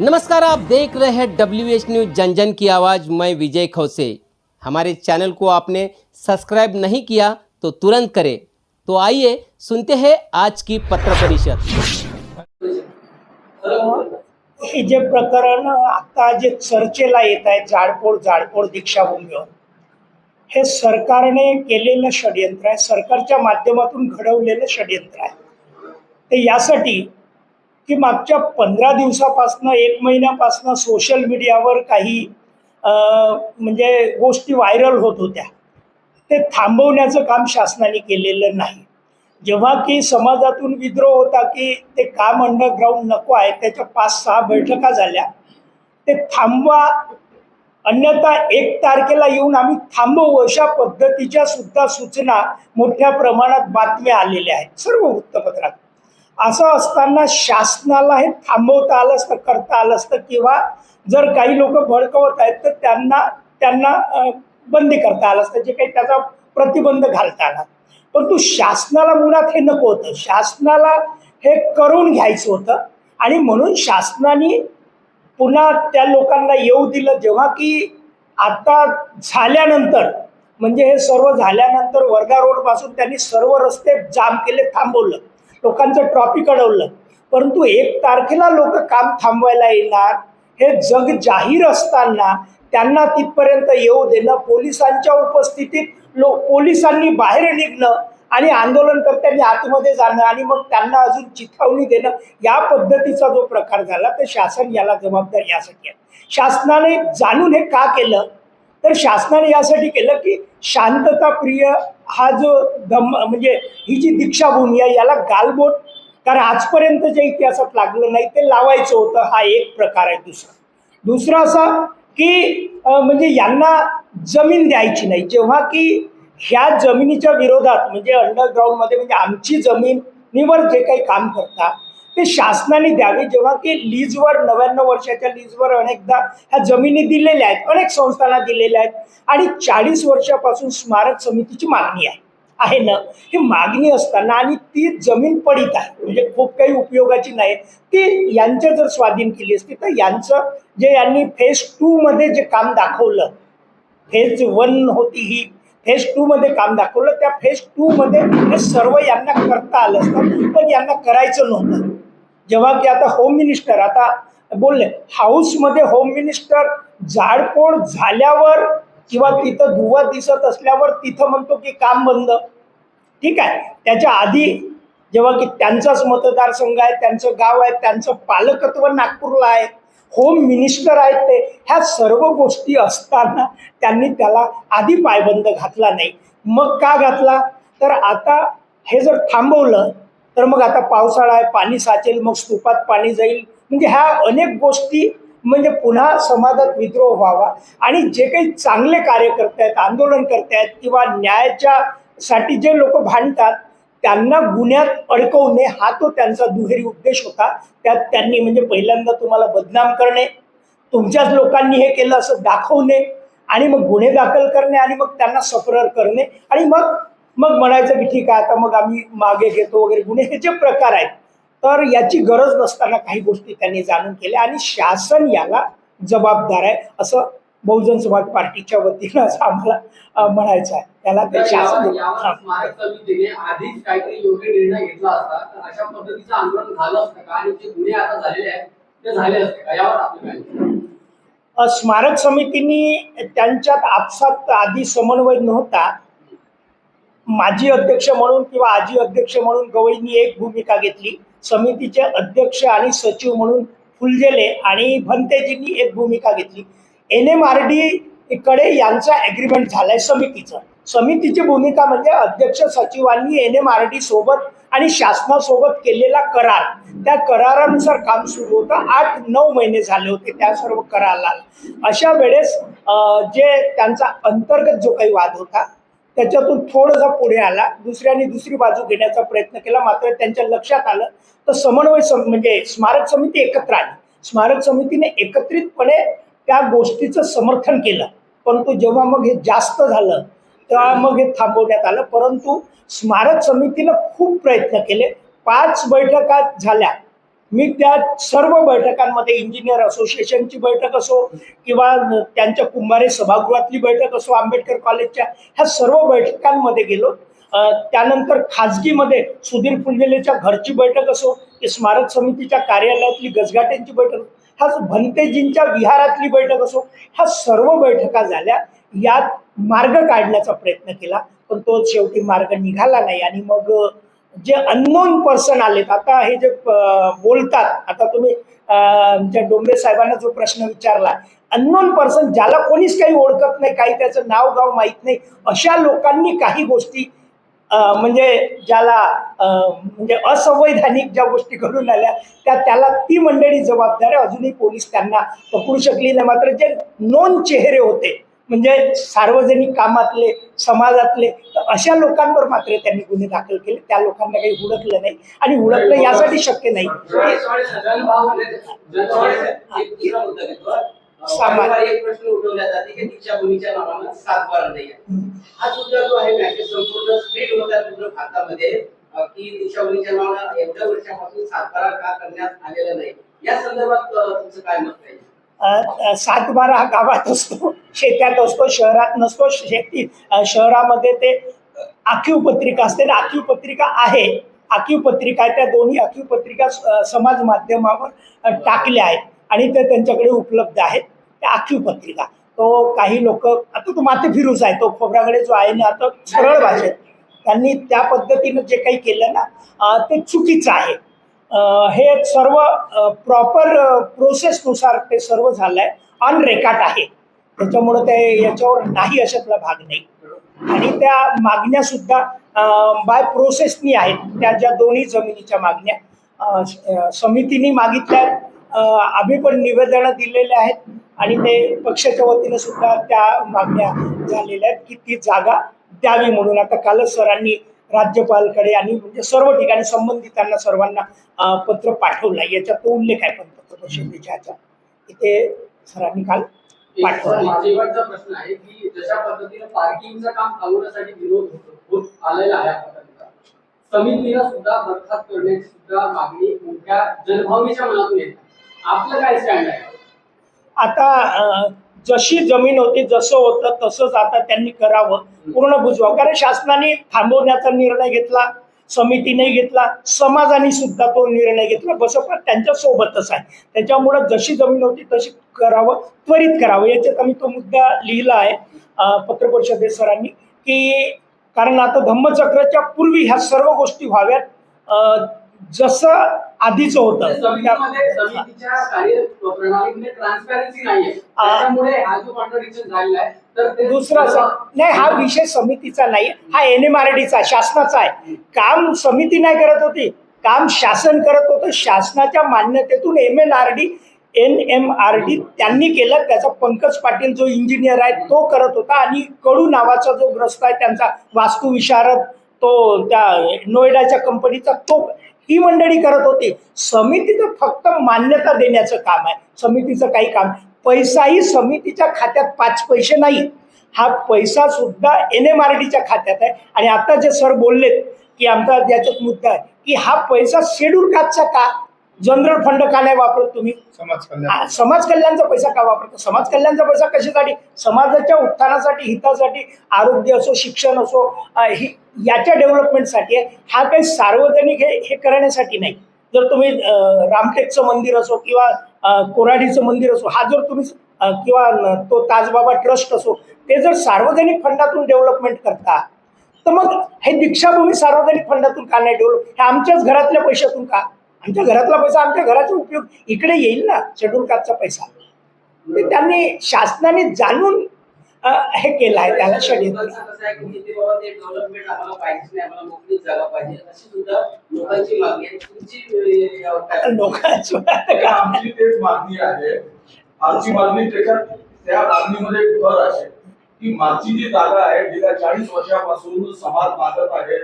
नमस्कार, आप देख रहे हैं डब्ल्यू एच न्यूज़ जन जन की आवाज़। मैं विजय खौसे। हमारे चैनल को आपने सब्सक्राइब नहीं किया तो तुरंत करें। तो आइए सुनते हैं आज की पत्र परिषद। जे प्रकरण आता जे आहे जाडपोड जाडपोड दीक्षाभूमीवर. हे सरकारने केलेलं षडयंत्र आहे. सरकारच्या माध्यमातून घडवलेलं षडयंत्र की मागच्या पंधरा दिवसापासनं एक महिन्यापासनं सोशल मीडियावर काही म्हणजे गोष्टी व्हायरल होत होत्या. ते थांबवण्याचं काम शासनाने केलेलं नाही. जेव्हा की समाजातून विद्रोह होता की ते काम अंडरग्राऊंड नको आहे त्याच्या पाच सहा बैठका झाल्या. ते थांबवा अन्यथा एक तारखेला येऊन आम्ही थांबवू अशा पद्धतीच्या सुद्धा सूचना मोठ्या प्रमाणात बातम्या आलेल्या आहेत. सर्व वृत्तपत्रात. असं असताना शासनाला हे थांबवता आलं असतं करता आलं असतं किंवा जर काही लोक भडकवत आहेत तर त्यांना त्यांना बंदी करता आलं असतं जे काही त्याचा प्रतिबंध घालता आला. परंतु शासनाला मुळात हे नको होतं. शासनाला हे करून घ्यायचं होतं आणि म्हणून शासनाने पुन्हा त्या लोकांना येऊ दिलं. जेव्हा की आता झाल्यानंतर म्हणजे हे सर्व झाल्यानंतर वर्धा रोडपासून त्यांनी सर्व रस्ते जाम केले थांबवलं. लोकांचं ट्रॉफिक अडवलं. परंतु एक तारखेला लोक काम थांबवायला येणार. हे जग जाहीर असताना त्यांना तिथपर्यंत येऊ देणं पोलिसांच्या उपस्थितीत लो पोलिसांनी बाहेर निघणं आणि आंदोलनकर्त्यांनी आतमध्ये जाणं आणि मग त्यांना अजून चिथावणी देणं या पद्धतीचा जो प्रकार झाला तर शासन याला जबाबदार यासाठी आहे. शासनाने जाणून हे का केलं? तर शासनाने यासाठी केलं की शांतताप्रिय हा जो धम म्हणजे ही जी दीक्षाभूमी आहे याला गालबोट. कारण आजपर्यंत जे इतिहासात लागलं नाही ते लावायचं होतं हा एक प्रकार आहे दुसरा. दुसरा असा की म्हणजे यांना जमीन द्यायची नाही. जेव्हा की ह्या जमिनीच्या विरोधात म्हणजे अंडरग्राऊंडमध्ये म्हणजे आमची जमिनीवर जे काही काम करतात ते शासनाने द्यावे. जेव्हा की लीजवर नव्याण्णव वर्षाच्या लीजवर अनेकदा ह्या जमिनी दिलेल्या आहेत अनेक संस्थांना दिलेल्या आहेत. आणि चाळीस वर्षापासून स्मारक समितीची मागणी आहे. आहे ना? ही मागणी असताना आणि ती जमीन पडीत आहे. म्हणजे खूप काही उपयोगाची नाही. ती यांच्या जर स्वाधीन केली असती तर यांचं जे यांनी फेज टूमध्ये जे काम दाखवलं फेज वन होती ही फेज टू मध्ये काम दाखवलं त्या फेज टू मध्ये हे सर्व यांना करता आलं असतं. पण यांना करायचं नव्हतं. जेव्हा की आता होम मिनिस्टर आता बोलले हाऊसमध्ये होम मिनिस्टर जाडपोड झाल्यावर किंवा तिथं धुवा दिसत असल्यावर तिथं म्हणतो की काम बंद. ठीक आहे? त्याच्या आधी जेव्हा की त्यांचाच मतदारसंघ आहे त्यांचं गाव आहे त्यांचं पालकत्व नागपूरला आहे होम मिनिस्टर आहेत ते ह्या सर्व गोष्टी असताना त्यांनी त्याला आधी पायबंद घातला नाही. मग का घातला? तर आता हे जर थांबवलं तर मग आता पावसाळा आहे पाणी साचेल मग स्तूपात पाणी जाईल. म्हणजे ह्या अनेक गोष्टी म्हणजे पुन्हा समाजात विद्रोह व्हावा. आणि जे काही चांगले कार्यकर्ते आहेत आंदोलन करतायत आहेत किंवा न्यायाच्या साठी जे लोक भांडतात त्यांना गुन्ह्यात अडकवणे हा तो त्यांचा दुहेरी उद्देश होता. त्यात त्यांनी म्हणजे पहिल्यांदा तुम्हाला बदनाम करणे तुमच्याच लोकांनी हे केलं असं दाखवणे आणि मग गुन्हे दाखल करणे आणि मग त्यांना सफरर करणे. आणि मग मग म्हणायचं की ठीक आहे आता मग आम्ही मागे घेतो वगैरे गुन्हे हे जे प्रकार आहेत तर याची गरज नसताना काही गोष्टी त्यांनी जाणून केल्या आणि शासन याला जबाबदार आहे असं बहुजन समाज पार्टीच्या वतीनं असं आम्हाला म्हणायचं आहे. त्याला ते शासन आधीच काहीतरी योग्य निर्णय घेतला असता तर अशा पद्धतीचं आंदोलन झालं असतं का? आणि जे गुन्हे आता झालेले आहेत ते झाले असते का? यावर आपलं स्मारक समितीने त्यांच्यात आपसात आधी समन्वय नव्हता माजी अध्यक्ष म्हणून किंवा आजी अध्यक्ष म्हणून गवईंनी एक भूमिका घेतली. समितीचे अध्यक्ष आणि सचिव म्हणून फुलजेले आणि भंतेजींनी एक भूमिका घेतली. एन एम आर डी कडे यांचा ॲग्रीमेंट झालाय समितीचं. समितीची भूमिका म्हणजे अध्यक्ष सचिवांनी एन एम आर डी सोबत आणि शासनासोबत केलेला करार. त्या करारानुसार काम सुरू होतं. आठ नऊ महिने झाले होते त्या सर्व कराराला. अशा वेळेस जे त्यांचा अंतर्गत जो काही वाद होता त्याच्यातून थोडासा पुढे आला. दुसऱ्याने दुसरी बाजू घेण्याचा प्रयत्न केला. मात्र त्यांच्या लक्षात आलं तर समन्वय सम म्हणजे स्मारक समिती एकत्र आली. स्मारक समितीने एकत्रितपणे त्या गोष्टीचं समर्थन केलं. परंतु जेव्हा मग हे जास्त झालं तेव्हा मग हे थांबवण्यात आलं. परंतु स्मारक समितीनं खूप प्रयत्न केले. पाच बैठका झाल्या. मी त्या सर्व बैठकांमध्ये इंजिनियर असोसिएशनची बैठक असो किंवा त्यांच्या कुंभारे सभागृहातली बैठक असो आंबेडकर कॉलेजच्या ह्या सर्व बैठकांमध्ये गेलो. त्यानंतर खाजगीमध्ये सुधीर फुलवेलेच्या घरची बैठक असो की स्मारक समितीच्या कार्यालयातली गजगाट्यांची बैठक असो, ह्या भंतेजींच्या विहारातली बैठक असो ह्या सर्व बैठका झाल्या. यात मार्ग काढण्याचा प्रयत्न केला पण तो शेवटी मार्ग निघाला नाही. आणि मग जे अननोन पर्सन आलेत आता हे जे बोलतात आता तुम्ही आमच्या डोंबरे साहेबांना जो प्रश्न विचारला अननोन पर्सन ज्याला कोणीच काही ओळखत नाही काही त्याचं नाव गाव माहीत नाही अशा लोकांनी काही गोष्टी म्हणजे ज्याला म्हणजे असंवैधानिक ज्या गोष्टी घडून आल्या त्या त्याला ती मंडळी जबाबदार आहे अजूनही पोलीस त्यांना पकडू शकली नाही. मात्र जे नोन चेहरे होते म्हणजे सार्वजनिक कामातले समाजातले तर अशा लोकांवर मात्र त्यांनी गुन्हे दाखल केले. त्या लोकांना काही हुडकलं नाही आणि हुडकलं यासाठी शक्य नाही. एक प्रश्न उठवला जाते की दीक्षाभूमीच्या नावानं सात बारा नाही. हा सुद्धा जो आहे मॅसेज संपूर्ण स्प्लिट होता पूर्ण भारतामध्ये अं, की दीक्षाभूमीच्या नावानं एवढ्या वर्षापासून सातबारा का करण्यात आलेला नाही. या संदर्भात तुमचं काय मत आहे? हा गावात असतो. शेतात असतो शहरात नसतो शेती शहरामध्ये ते आखीव पत्रिका असते आखीव पत्रिका आहे. आखीव पत्रिका आहे त्या दोन्ही आखीव पत्रिका समाज माध्यमावर टाकल्या आहेत आणि ते त्यांच्याकडे उपलब्ध आहेत. त्या आखीव पत्रिका. तो काही लोक आता तो माते फिरूस आहे तो खोबराकडे जो आहे ना आता सरळ भाषेत. त्यांनी त्या पद्धतीनं जे काही केलं ना ते चुकीचं आहे. हे सर्व प्रॉपर प्रोसेसनुसार ते सर्व झालं ऑन रेकॉर्ड आहे. त्याच्यामुळं ते याच्यावर नाही अशातला भाग नाही. आणि त्या मागण्या सुद्धा बाय प्रोसेसनी आहेत. त्या ज्या दोन्ही जमिनीच्या मागण्या समितीनी समितीने मागितल्या आहेत आम्ही पण निवेदनं दिलेले आहेत. आणि ते पक्षाच्या वतीनं सुद्धा त्या मागण्या झालेल्या आहेत की ती जागा द्यावी म्हणून. आता कालच सरांनी राज्यपालकडे आणि म्हणजे सर्व ठिकाणी संबंधितांना सर्वांना पत्र पाठवलं. याच्यात तो उल्लेख आहे पंतप्रधान परिषदेच्या ह्याच्यात इथे सरांनी काल शेवटचा प्रश्न आहे की जशा पद्धतीनं पार्किंगचं काम थांबवण्यासाठी विरोध होतो आलेला आहे आतापर्यंत समितीला सुद्धा बरखास्त करण्याची सुद्धा मागणी मोठ्या जनभावनेच्या मनातून येते. आपलं काय स्टँड आहे? आता जशी जमीन होती जसं होतं तसंच आता त्यांनी करावं पूर्ण बुजवावं कारण शासनाने थांबवण्याचा निर्णय घेतला. समितीने घेतला समाजाने सुद्धा तो निर्णय घेतला. बसपा त्यांच्या सोबतच आहे. त्याच्यामुळं जशी जमीन होती तशी करावं त्वरित करावं. याच्यात आम्ही तो मुद्दा लिहिला आहे अ, पत्रपरिषदेत सरांनी की कारण आता धम्मचक्राच्या पूर्वी ह्या सर्व गोष्टी व्हाव्यात. जसं आधीचं होतं. ट्रान्सपॅरन्सी नाहीये. दुसरा नाही हा विषय समितीचा नाही हा एन एम आर डीचा शासनाचा आहे. काम समिती नाही करत होती. काम शासन करत होतं. शासनाच्या मान्यतेतून M N R D N M R D त्यांनी केलं. त्याचा पंकज पाटील जो इंजिनियर आहे तो करत होता. आणि कडू नावाचा जो ग्रस्त आहे त्यांचा वास्तुविशारद तो त्या नोएडाच्या कंपनीचा तो ही मंडळी करत होती. समितीचं फक्त मान्यता देण्याचं काम आहे. समितीचं काही काम पैसाही समितीच्या खात्यात पाच पैसे नाही. हा पैसा सुद्धा एन एम आर डीच्या खात्यात आहे. आणि आता जे सर बोललेत की आमचा याच्यात मुद्दा आहे की हा पैसा शेड्यूल कास्टचा का? जनरल फंड का नाही वापरत तुम्ही? समाज कल्याण. समाज कल्याणचा पैसा का वापरतो? समाज कल्याणचा पैसा कशासाठी? समाजाच्या उत्थानासाठी हितासाठी आरोग्य असो शिक्षण असो ही याच्या डेव्हलपमेंटसाठी आहे. हा काही सार्वजनिक हे हे करण्यासाठी नाही. जर तुम्ही रामटेकचं मंदिर असो किंवा कोराडीचं मंदिर असो हा जर तुम्ही किंवा तो ताजबाबा ट्रस्ट असो ते जर सार्वजनिक फंडातून डेव्हलपमेंट करता तर मग हे दीक्षाभूमी सार्वजनिक फंडातून का नाही डेव्हलप? हे आमच्याच घरातल्या पैशातून का? आमच्या घरातला पैसा आमच्या घराचा उपयोग इकडे येईल ना शेड्यूल कास्टचा पैसा? त्यांनी शासनाने जाणून हे केलं आहे त्याला षडयंत्र लोकांचं मागणी आहे. आमची मागणी त्याच्यात त्या मागणीमध्ये भर आहे. की मागची जी जागा आहे गेल्या चाळीस वर्षापासून समाज मागत आहे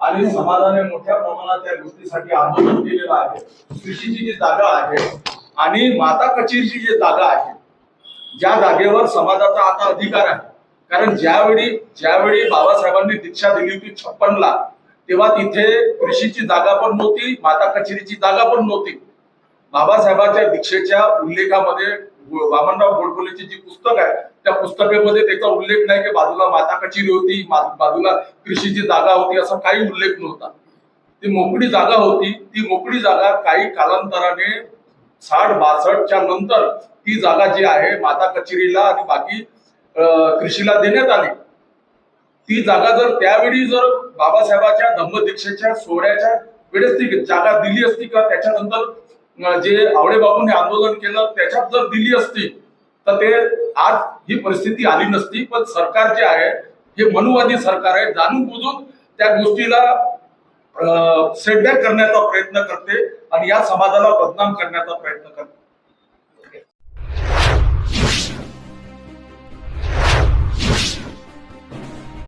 आणि समाजाने मोठ्या प्रमाणात त्या गोष्टीसाठी आंदोलन केलेलं आहे. कृषीची जी जागा आहे आणि माता कचेरीची जी जागा आहे ज्या जागेवर समाजाचा आता अधिकार आहे. कारण ज्यावेळी ज्यावेळी बाबासाहेबांनी दीक्षा दिली होती छप्पनला तेव्हा तिथे कृषीची जागा पण नव्हती माता कचेरीची जागा पण नव्हती. बाबासाहेबांच्या दीक्षेच्या उल्लेखामध्ये वामनराव गोडबोलेची जी पुस्तक आहे त्या पुस्तकामध्ये त्याचा उल्लेख नाही की बाजूला माता कचेरी होती बाजूला कृषीची जागा होती असा काही उल्लेख नव्हता. ती मोकळी जागा होती ती मोकळी जागा काही कालांतराने साठ बासष्टच्या नंतर ती जागा जी आहे माता कचेरीला आणि बाकी कृषीला देण्यात आली. ती जागा जर त्यावेळी जर बाबासाहेबांच्या धम्मदीक्षेच्या सोहळ्याच्या वेळेस ती जागा दिली असती का त्याच्यानंतर जे आवडे बाबूंनी आंदोलन केलं त्याच्यात जर दिली असती तर ते आज ही परिस्थिती आली नसती. पण सरकार जे आहे हे मनुवादी सरकार आहे जाणून बुजून त्या गोष्टीला सेटबॅक करण्याचा प्रयत्न करते आणि या समाजाला बदनाम करण्याचा प्रयत्न करते.